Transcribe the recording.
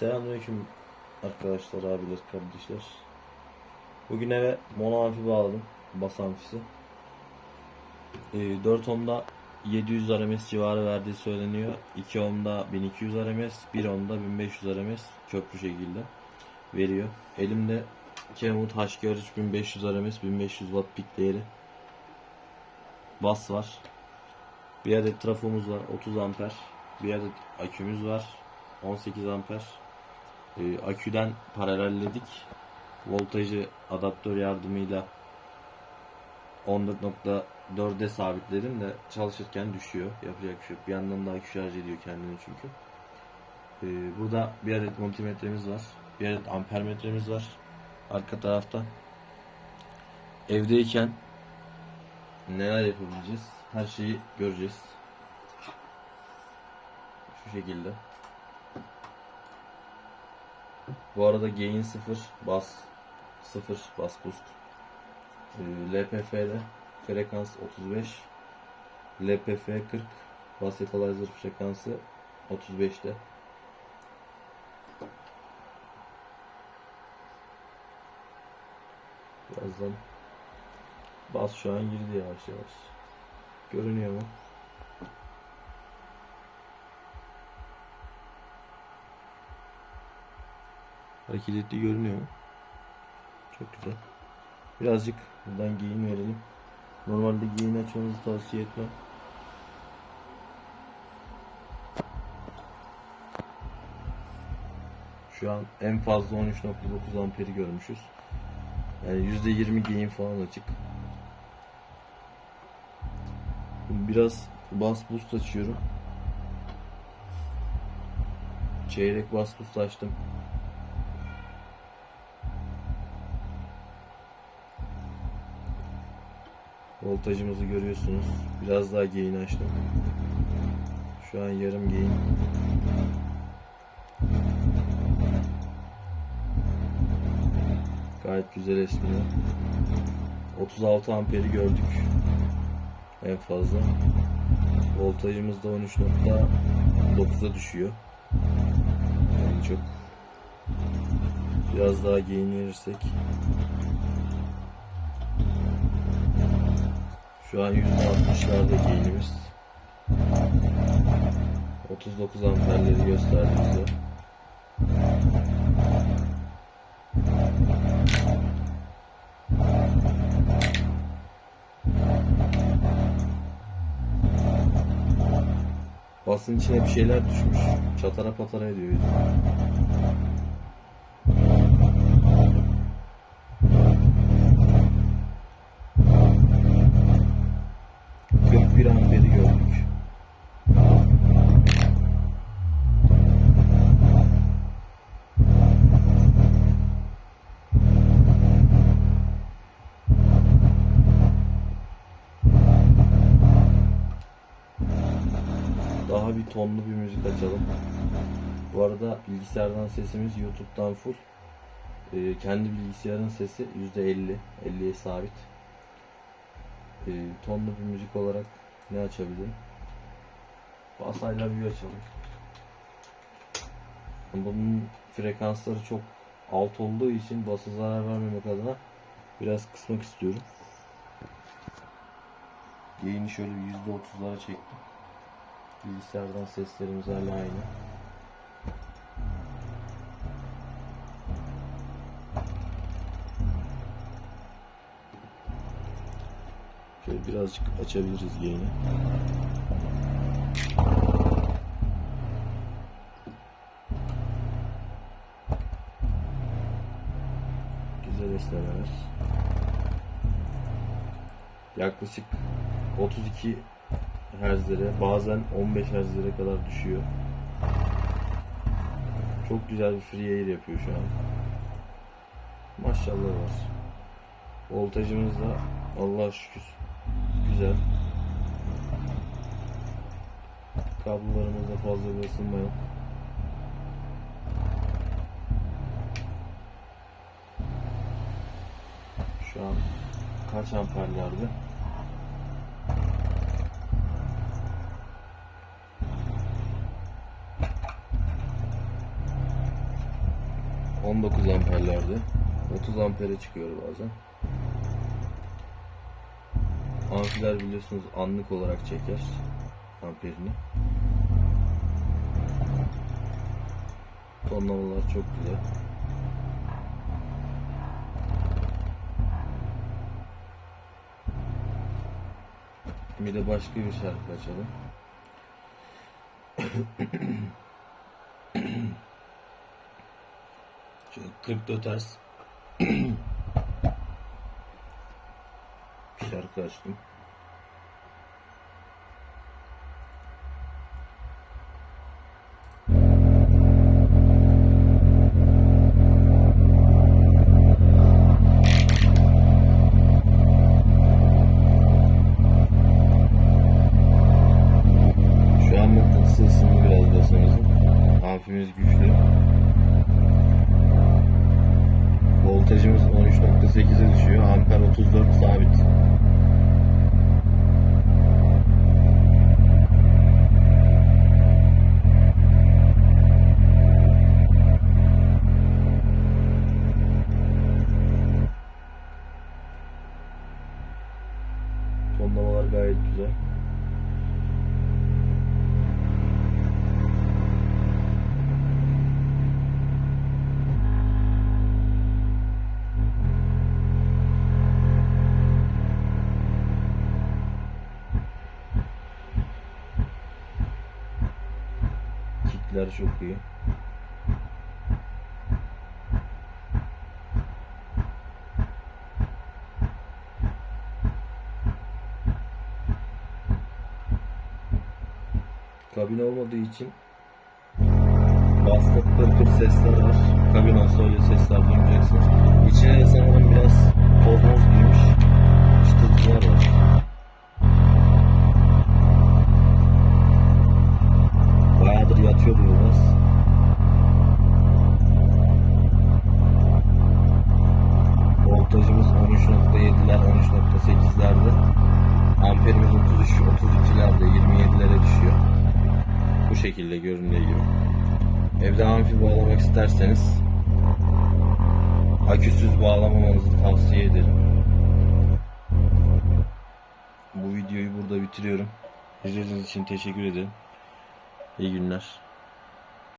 Selamünaleyküm arkadaşlar, abiler, kardeşler. Bugün eve mono amfi bağladım. Bas amfisi. Ee, 4 ohm'da 700 RMS civarı verdiği söyleniyor. 2 ohm'da 1200 RMS, 1 ohm'da 1500 RMS köprü şekilde veriyor. Elimde Kenwood HGR 3500 RMS, 1500 Watt pik değeri. Bas var. Bir adet trafomuz var 30 amper. Bir adet akümüz var 18 amper. Ee, aküden paralelledik. Voltajı adaptör yardımıyla 14.4'e sabitledim de çalışırken düşüyor. Yapacak bir şey yok. Bir yandan da akü şarj ediyor kendini çünkü. Ee, burada bir adet multimetremiz var. Bir adet ampermetremiz var. Arka tarafta. Evdeyken neler yapabileceğiz? Her şeyi göreceğiz. Şu şekilde. Bu arada gain 0, bas 0, bas boost. Ee, LPF'de frekans 35, LPF 40, bas equalizer frekansı 35'te. Birazdan bas şu an girdi yavaş yavaş. Görünüyor mu? Hareketli görünüyor mu? Çok güzel. Birazcık buradan giyin verelim. Normalde giyin açmanızı tavsiye etmem. Şu an en fazla 13.9 amperi görmüşüz. Yani %20 giyin falan açık. Biraz bas boost açıyorum. Çeyrek bas boost açtım. Voltajımızı görüyorsunuz. Biraz daha gain açtım. Şu an yarım gain. Gayet güzel esniyor. 36 amperi gördük. En fazla. Voltajımız da 13.9'a düşüyor. Yani çok biraz daha gain Şu an %60'larda gainimiz. 39 amperleri gösterdi bize. Basın içine bir şeyler düşmüş. Çatara patara ediyor yüzüne. Kırk bir amperi gördük. Daha bir tonlu bir müzik açalım. Bu arada bilgisayardan sesimiz YouTube'dan full. Ee, kendi bilgisayarın sesi %50, 50'ye sabit. Ee, tonlu bir müzik olarak ne açabilirim? Basayla bir açalım. Bunun frekansları çok alt olduğu için basa zarar vermemek adına biraz kısmak istiyorum. Gain'i şöyle bir %30'lara çektim. Bilgisayardan seslerimiz hala aynı. Birazcık açabiliriz gain'i. Güzel esnemeler. Yaklaşık 32 Hz'lere bazen 15 Hz'lere kadar düşüyor. Çok güzel bir free air yapıyor şu an. Maşallah var. Voltajımız da Allah'a şükür güzel. Kablolarımızda fazla bir ısınma yok. Şu an kaç amperlerde? 19 amperlerdi. 30 ampere çıkıyor bazen. Amfiler biliyorsunuz anlık olarak çeker amperini. Tonlamalar çok güzel. Bir de başka bir şarkı açalım. Şöyle 44 ters açtım. Şu an mıknatıs ısındı biraz basamızın. Amfimiz güçlü. Voltajımız 13.8'e düşüyor. Amper 34 sabit. Güzel. Kickler çok iyi. Kabin olmadığı için bastı pır pır sesler var. Kabin olsa öyle sesler duymayacaksınız. İçine de sanırım biraz toz moz girmiş. Çıtırtılar var. Amfi bağlamak isterseniz aküsüz bağlamamanızı tavsiye ederim. Bu videoyu burada bitiriyorum. İzlediğiniz için teşekkür ederim. İyi günler.